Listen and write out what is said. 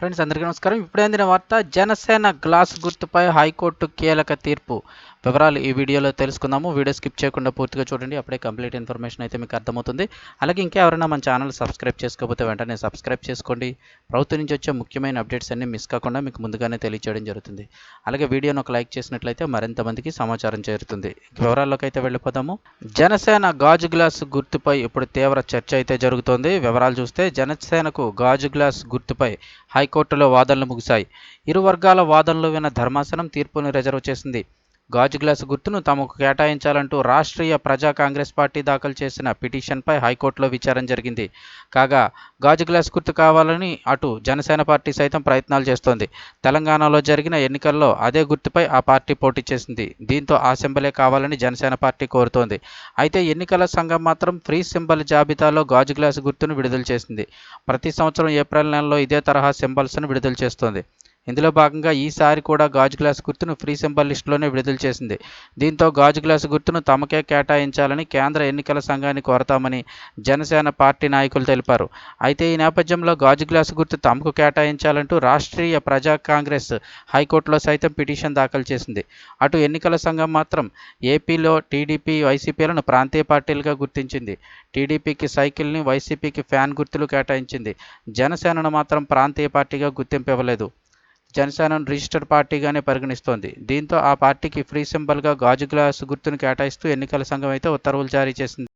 Friends అందరికీ నమస్కారం. ఇప్పుడు అందిన వార్త జనసేన గ్లాస్ గుర్తుపై హైకోర్టు కీలక తీర్పు. వివరాలు ఈ వీడియోలో తెలుసుకుందాము. వీడియో స్కిప్ చేయకుండా పూర్తిగా చూడండి. అప్పుడే కంప్లీట్ ఇన్ఫర్మేషన్ అయితే మీకు అర్థమవుతుంది. అలాగే ఇంకా ఎవరైనా మన ఛానల్ సబ్స్క్రైబ్ చేసుకోకపోతే వెంటనే సబ్స్క్రైబ్ చేసుకోండి. ప్రభుత్వం నుంచి వచ్చే ముఖ్యమైన అప్డేట్స్ అన్ని మిస్ కాకుండా మీకు ముందుగానే తెలియజేయడం జరుగుతుంది. అలాగే వీడియోను ఒక లైక్ చేసినట్లయితే మరింత మందికి సమాచారం చేరుతుంది. వివరాల్లోకి అయితే వెళ్ళిపోదాము. జనసేన గాజు గ్లాస్ గుర్తుపై ఇప్పుడు తీవ్ర చర్చ అయితే జరుగుతోంది. వివరాలు చూస్తే జనసేనకు గాజు గ్లాస్ గుర్తుపై హైకోర్టులో వాదనలు ముగిశాయి. ఇరు వర్గాల వాదనలు విన్న ధర్మాసనం తీర్పును రిజర్వ్ చేసింది. గాజు గ్లాసు గుర్తును తమకు కేటాయించాలంటూ రాష్ట్రీయ ప్రజా కాంగ్రెస్ పార్టీ దాఖలు చేసిన పిటిషన్పై హైకోర్టులో విచారణ జరిగింది. కాగా గాజు గ్లాస్ గుర్తు కావాలని అటు జనసేన పార్టీ సైతం ప్రయత్నాలు చేస్తోంది. తెలంగాణలో జరిగిన ఎన్నికల్లో అదే గుర్తుపై ఆ పార్టీ పోటీ చేసింది. దీంతో ఆ సింబలే కావాలని జనసేన పార్టీ కోరుతోంది. అయితే ఎన్నికల సంఘం మాత్రం ఫ్రీ సింబల్ జాబితాలో గాజు గ్లాసు గుర్తును విడుదల చేసింది. ప్రతి సంవత్సరం ఏప్రిల్ నెలలో ఇదే తరహా సింబల్స్ను విడుదల చేస్తోంది. ఇందులో భాగంగా ఈసారి కూడా గాజు గ్లాస్ గుర్తును ఫ్రీ సింబల్ లిస్టులోనే విడుదల చేసింది. దీంతో గాజు గ్లాసు గుర్తును తమకే కేటాయించాలని కేంద్ర ఎన్నికల సంఘాన్ని కోరతామని జనసేన పార్టీ నాయకులు తెలిపారు. అయితే ఈ నేపథ్యంలో గాజు గ్లాసు గుర్తు తమకు కేటాయించాలంటూ రాష్ట్రీయ ప్రజా కాంగ్రెస్ హైకోర్టులో సైతం పిటిషన్ దాఖలు చేసింది. అటు ఎన్నికల సంఘం మాత్రం ఏపీలో టీడీపీ వైసీపీలను ప్రాంతీయ పార్టీలుగా గుర్తించింది. టీడీపీకి సైకిల్ని వైసీపీకి ఫ్యాన్ గుర్తులు కేటాయించింది. జనసేనను మాత్రం ప్రాంతీయ పార్టీగా గుర్తింపు ఇవ్వలేదు. జనసేనను రిజిస్టర్డ్ పార్టీగానే పరిగణిస్తోంది. దీంతో ఆ పార్టీకి ఫ్రీ సింబల్గా గాజు గ్లాసు గుర్తును కేటాయిస్తూ ఎన్నికల సంఘం అయితే ఉత్తర్వులు జారీ చేసింది.